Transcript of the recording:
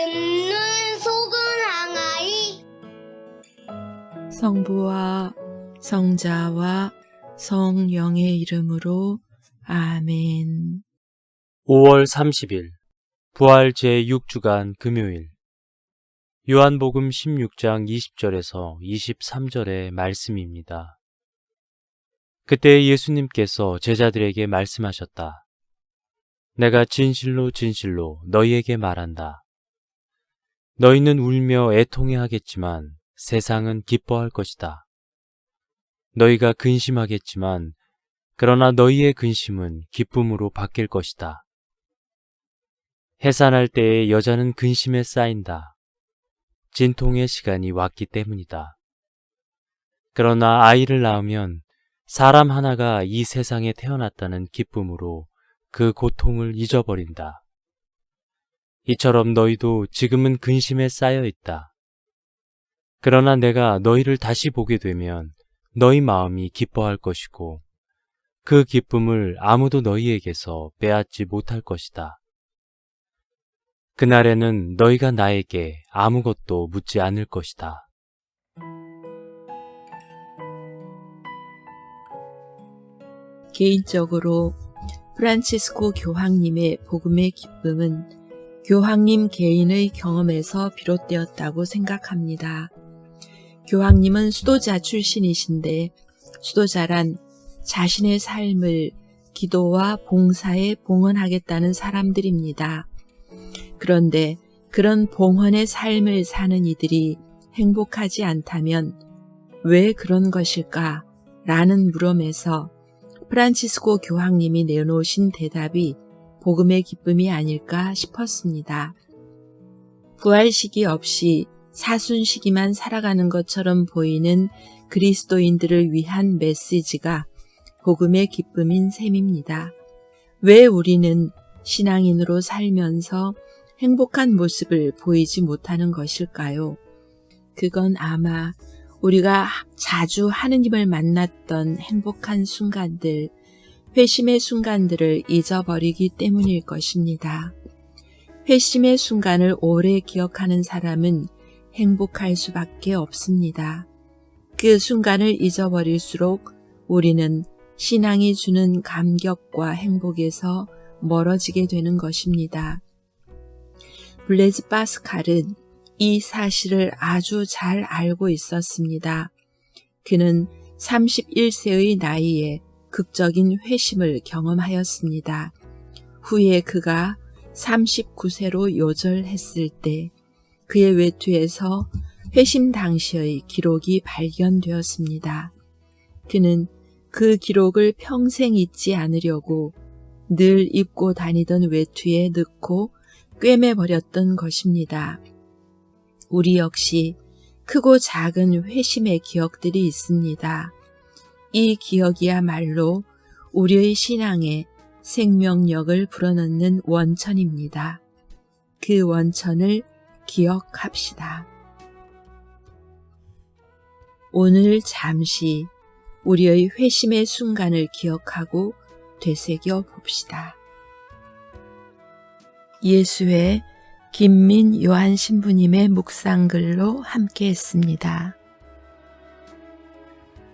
듣는 속은 항아리 성부와 성자와 성령의 이름으로 아멘. 5월 30일 부활 제6주간 금요일 요한복음 16장 20절에서 23절의 말씀입니다. 그때 예수님께서 제자들에게 말씀하셨다. 내가 진실로 진실로 너희에게 말한다. 너희는 울며 애통해 하겠지만 세상은 기뻐할 것이다. 너희가 근심하겠지만 그러나 너희의 근심은 기쁨으로 바뀔 것이다. 해산할 때에 여자는 근심에 쌓인다. 진통의 시간이 왔기 때문이다. 그러나 아이를 낳으면 사람 하나가 이 세상에 태어났다는 기쁨으로 그 고통을 잊어버린다. 이처럼 너희도 지금은 근심에 쌓여 있다. 그러나 내가 너희를 다시 보게 되면 너희 마음이 기뻐할 것이고 그 기쁨을 아무도 너희에게서 빼앗지 못할 것이다. 그날에는 너희가 나에게 아무것도 묻지 않을 것이다. 개인적으로 프란치스코 교황님의 복음의 기쁨은 교황님 개인의 경험에서 비롯되었다고 생각합니다. 교황님은 수도자 출신이신데 수도자란 자신의 삶을 기도와 봉사에 봉헌하겠다는 사람들입니다. 그런데 그런 봉헌의 삶을 사는 이들이 행복하지 않다면 왜 그런 것일까? 라는 물음에서 프란치스코 교황님이 내놓으신 대답이 복음의 기쁨이 아닐까 싶었습니다. 부활식이 없이 사순식이만 살아가는 것처럼 보이는 그리스도인들을 위한 메시지가 복음의 기쁨인 셈입니다. 왜 우리는 신앙인으로 살면서 행복한 모습을 보이지 못하는 것일까요? 그건 아마 우리가 자주 하느님을 만났던 행복한 순간들, 회심의 순간들을 잊어버리기 때문일 것입니다. 회심의 순간을 오래 기억하는 사람은 행복할 수밖에 없습니다. 그 순간을 잊어버릴수록 우리는 신앙이 주는 감격과 행복에서 멀어지게 되는 것입니다. 블레즈 파스칼은 이 사실을 아주 잘 알고 있었습니다. 그는 31세의 나이에 극적인 회심을 경험하였습니다. 후에 그가 39세로 요절했을 때 그의 외투에서 회심 당시의 기록이 발견되었습니다. 그는 그 기록을 평생 잊지 않으려고 늘 입고 다니던 외투에 넣고 꿰매버렸던 것입니다. 우리 역시 크고 작은 회심의 기억들이 있습니다. 이 기억이야말로 우리의 신앙에 생명력을 불어넣는 원천입니다. 그 원천을 기억합시다. 오늘 잠시 우리의 회심의 순간을 기억하고 되새겨 봅시다. 예수의 김민 요한 신부님의 묵상글로 함께 했습니다.